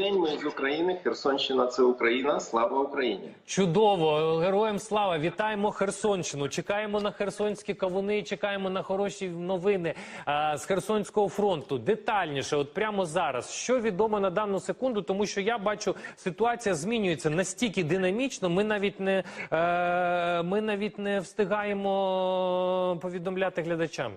день. Ми з України. Херсонщина це Україна. Слава Україні! Чудово, героям слава! Вітаємо Херсонщину. Чекаємо на херсонські кавуни. Чекаємо на хороші новини а, з Херсонського фронту. Детальніше, от прямо зараз, що відомо на дану секунду, тому що я бачу, ситуація змінюється настільки динамічно. Ми навіть не е, ми навіть не встигаємо повідомляти глядачам.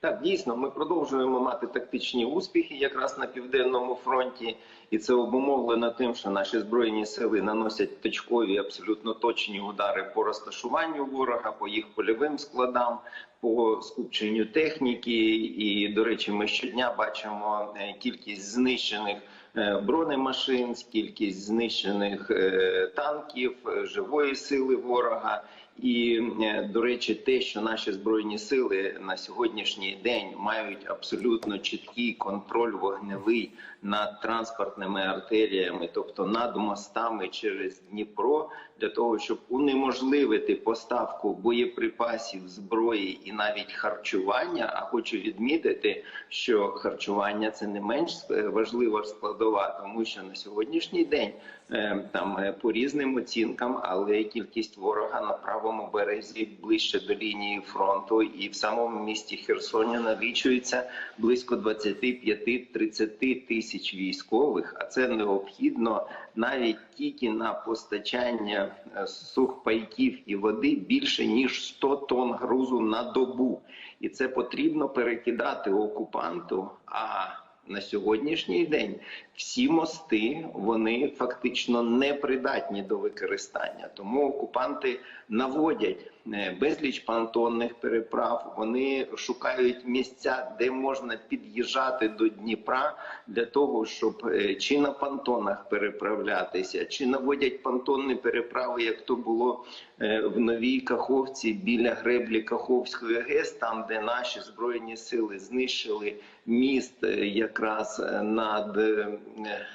Так, дійсно, ми продовжуємо мати тактичні успіхи якраз на південному фронті, і це обумовлено тим, що наші збройні сили наносять точкові, абсолютно точні удари по розташуванню ворога, по їх польовим складам, по скупченню техніки. І, до речі, ми щодня бачимо е, кількість знищених. е, Бронемашин, кількість знищених е, танків, живої сили ворога, і е, до речі, те, що наші збройні сили на сьогоднішній день мають абсолютно чіткий контроль вогневий над транспортними артеріями, тобто над мостами через Дніпро, для того, щоб унеможливити поставку боєприпасів, зброї і навіть харчування. А хочу відмітити, що харчування це не менш е, важлива складова, тому що на сьогоднішній день е, там по різним оцінкам, але кількість ворога на правому березі ближче до лінії фронту, і в самому місті Херсоні налічується близько 25-30 тисяч військових. А це необхідно навіть тільки на постачання е, сухпайків і води більше ніж 100 тонн грузу на добу, і це потрібно перекидати окупанту. А на сьогоднішній день всі мости вони фактично непридатні до використання. Тому окупанти наводять е, безліч понтонних переправ. Вони шукають місця, де можна під'їжджати до Дніпра для того, щоб е, чи на понтонах переправлятися, чи наводять понтонні переправи, як то було е, в новій Каховці біля греблі Каховської ГЕС, там де наші збройні сили знищили міст е, якраз е, над е, е,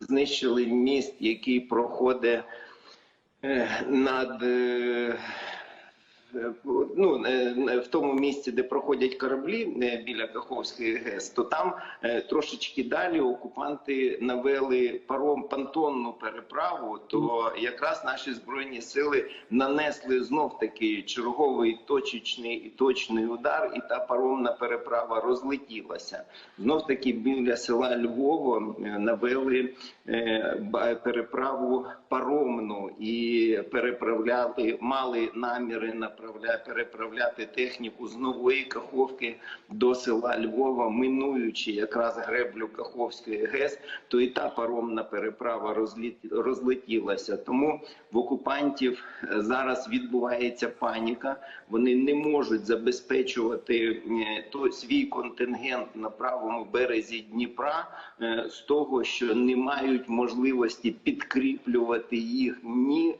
знищили міст, який проходить над ну, е, в тому місці, де проходять кораблі е, біля Каховської ГЕС, то там е, трошечки далі окупанти навели паром понтонну переправу. То якраз наші збройні сили нанесли знов таки черговий точечний і точний удар, і та паромна переправа розлетілася. Знов таки біля села Львово е, навели е, переправу паромну і переправляли, мали наміри направля, переправляти техніку з нової Каховки до села Львова, минуючи якраз греблю Каховської ГЕС, то і та паромна переправа розліт- розлетілася. Тому в окупантів е, зараз відбувається паніка. Вони не можуть забезпечувати е, той свій контингент на правому березі Дніпра е, з того, що не мають можливості підкріплювати їх ні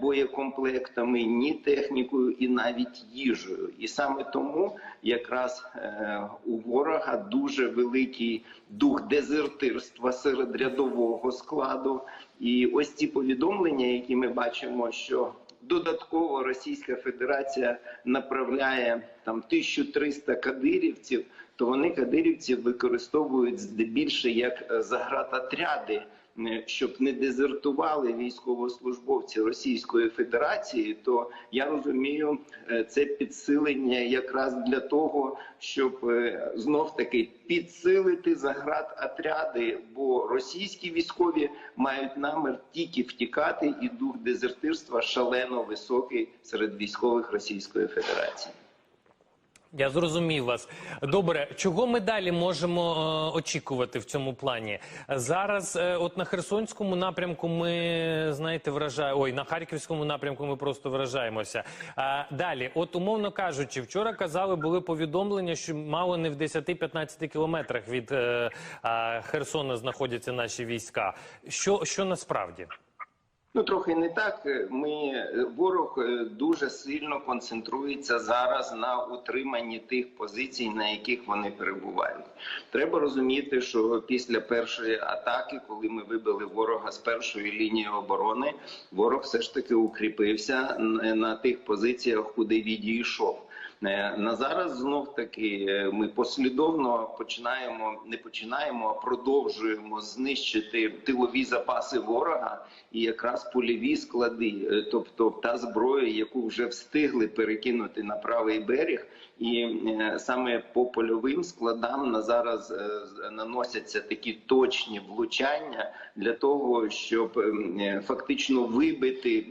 боєкомплектами, ні технікою, і навіть їжею. І саме тому якраз е, у ворога дуже великий дух дезертирства серед рядового складу. І ось ці повідомлення, які ми бачимо, що додатково Російська Федерація направляє там 1300 кадирівців, то вони кадирівців використовують здебільше як е, заградотряди, е, щоб не дезертували військовослужбовці Російської Федерації. То я розумію, е, це підсилення якраз для того, щоб е, знов таки підсилити заградотряди, бо російські військові мають намір тільки втікати, і дух дезертирства шалено високий серед військових Російської Федерації. Я зрозумів вас. Добре, чого ми далі можемо е, очікувати в цьому плані? Зараз, е, от на Херсонському напрямку, ми знаєте, вражаємо. Ой, на Харківському напрямку ми просто вражаємося. А далі, от умовно кажучи, вчора казали, були повідомлення, що мало не в 10-15 кілометрах від е, е, Херсона знаходяться наші війська. Що, що насправді? Ну, трохи не так. Ми ворог е, дуже сильно концентрується зараз на утриманні тих позицій, на яких вони перебувають. Треба розуміти, що після першої атаки, коли ми вибили ворога з першої лінії оборони, ворог все ж таки укріпився на тих позиціях, куди відійшов. Е, На зараз знов таки е, ми послідовно починаємо, не починаємо, а продовжуємо знищити тилові запаси ворога і якраз польові склади, е, тобто та зброя, яку вже встигли перекинути на правий берег. І саме по польовим складам на зараз наносяться такі точні влучання для того, щоб фактично вибити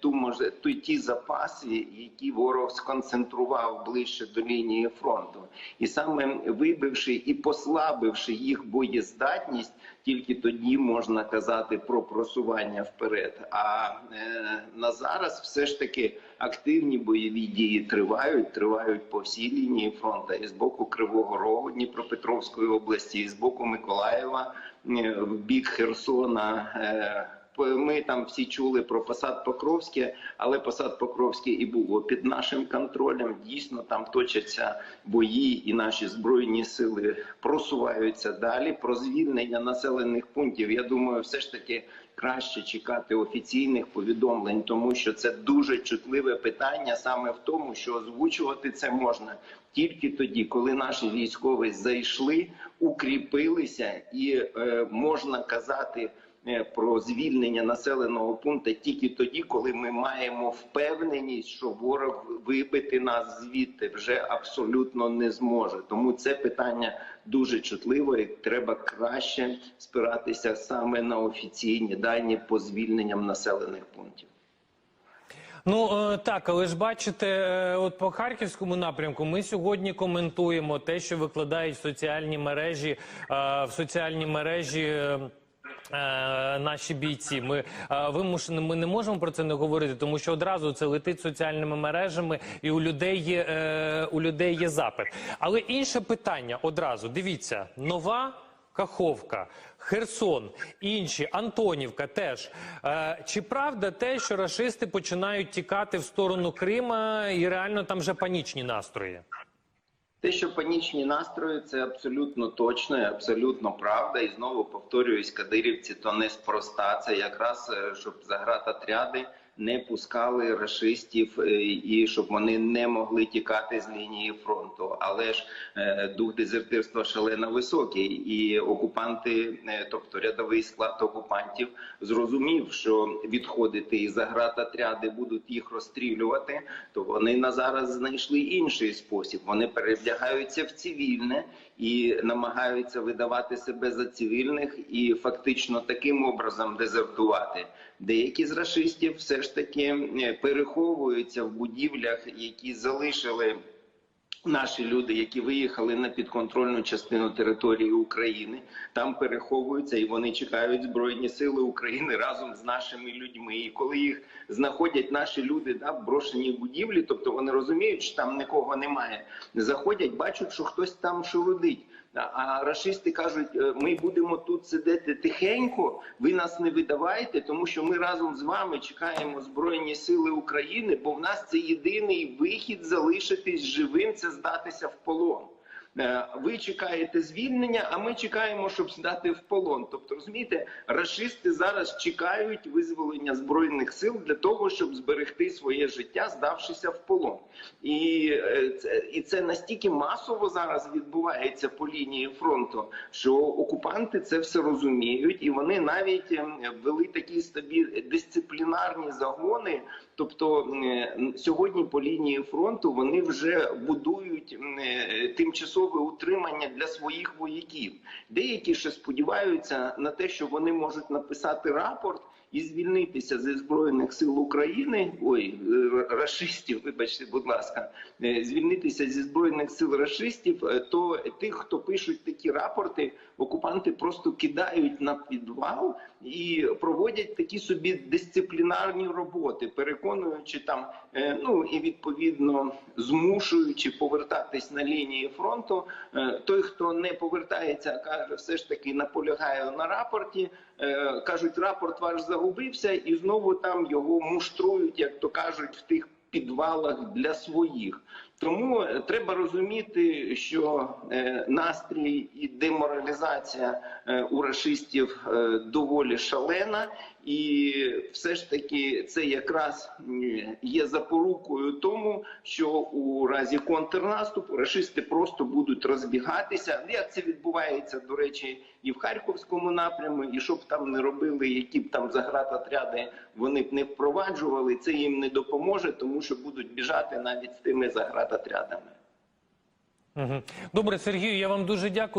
ту може ті запаси, які ворог сконцентрував ближче до лінії фронту, і саме вибивши і послабивши їх боєздатність, тільки тоді можна казати про просування вперед. А е, на зараз все ж таки активні бойові дії тривають, тривають по всій лінії фронту і з боку Кривого Рогу Дніпропетровської області, і з боку Миколаєва е, в бік Херсона. Е, ми там всі чули про посад Покровське, але посад Покровське і було під нашим контролем. Дійсно, там точаться бої, і наші збройні сили просуваються далі. Про звільнення населених пунктів. Я думаю, все ж таки краще чекати офіційних повідомлень, тому що це дуже чутливе питання, саме в тому, що озвучувати це можна тільки тоді, коли наші військові зайшли, укріпилися, і е, можна казати про звільнення населеного пункту тільки тоді, коли ми маємо впевненість, що ворог вибити нас звідти вже абсолютно не зможе. Тому це питання дуже чутливе. і Треба краще спиратися саме на офіційні дані по звільненням населених пунктів. Ну е, так, але ж бачите, е, от по харківському напрямку ми сьогодні коментуємо те, що викладають соціальні мережі е, в соціальні мережі. Е, Наші бійці, ми е, вимушені, ми не можемо про це не говорити, тому що одразу це летить соціальними мережами, і у людей є е, у людей є запит. Але інше питання одразу дивіться, нова Каховка, Херсон, інші, Антонівка теж. Чи правда те, що рашисти починають тікати в сторону Крима і реально там вже панічні настрої? Те, що панічні настрої, це абсолютно точно, і абсолютно правда. І знову повторююсь, кадирівці то неспроста. Це якраз щоб заграти загратотряди не пускали рашистів е, і щоб вони не могли тікати з лінії фронту. Але ж е, дух дезертирства шалено високий, і окупанти, е, тобто рядовий склад окупантів, зрозумів, що відходити і загратотряди будуть їх розстрілювати, то вони на зараз знайшли інший спосіб. Вони перевдягаються в цивільне і намагаються видавати себе за цивільних і фактично таким образом дезертувати. Деякі з рашистів все ж таки е, переховуються в будівлях, які залишили. Наші люди, які виїхали на підконтрольну частину території України, там переховуються і вони чекають збройні сили України разом з нашими людьми. І коли їх знаходять наші люди да, в брошеній будівлі, тобто вони розуміють, що там нікого немає, заходять, бачать, що хтось там шурудить. А- расисти кажуть: «Е, ми будемо тут сидіти тихенько, ви нас не видавайте, тому що ми разом з вами чекаємо збройні сили України, бо в нас це єдиний вихід залишитись живим, це здатися в полон. Е, Ви чекаєте звільнення, а ми чекаємо, щоб здати в полон. Тобто, розумієте, рашисти зараз чекають визволення збройних сил для того, щоб зберегти своє життя, здавшися в полон. І е, це, і це настільки масово зараз відбувається по лінії фронту, що окупанти це все розуміють, і вони навіть е, ввели такі собі дисциплінарні загони. Тобто сьогодні по лінії фронту вони вже будують тимчасове утримання для своїх вояків. Деякі ще сподіваються на те, що вони можуть написати рапорт і звільнитися зі збройних сил України. Ой, е, рашистів, вибачте, будь ласка, е, звільнитися зі збройних сил рашистів. е, То тих, хто пишуть такі рапорти, окупанти просто кидають на підвал і проводять такі собі дисциплінарні роботи, переконуючи там, ну і відповідно змушуючи повертатись на лінії фронту. Той, хто не повертається, каже, все ж таки наполягає на рапорті. Е, Кажуть, рапорт ваш загубився, і знову там його муштрують, як то кажуть, в тих підвалах для своїх. Тому е, треба розуміти, що е, настрій і деморалізація е, у рашистів е, доволі шалена, і все ж таки це якраз є запорукою тому, що у разі контрнаступу рашисти просто будуть розбігатися. Як це відбувається, до речі, і в Харківському напряму, і щоб там не робили, які б там заградотряди вони б не впроваджували, це їм не допоможе, тому що будуть біжати навіть з тими заградотрядами. Мгм. Добре, Сергію, я вам дуже дякую.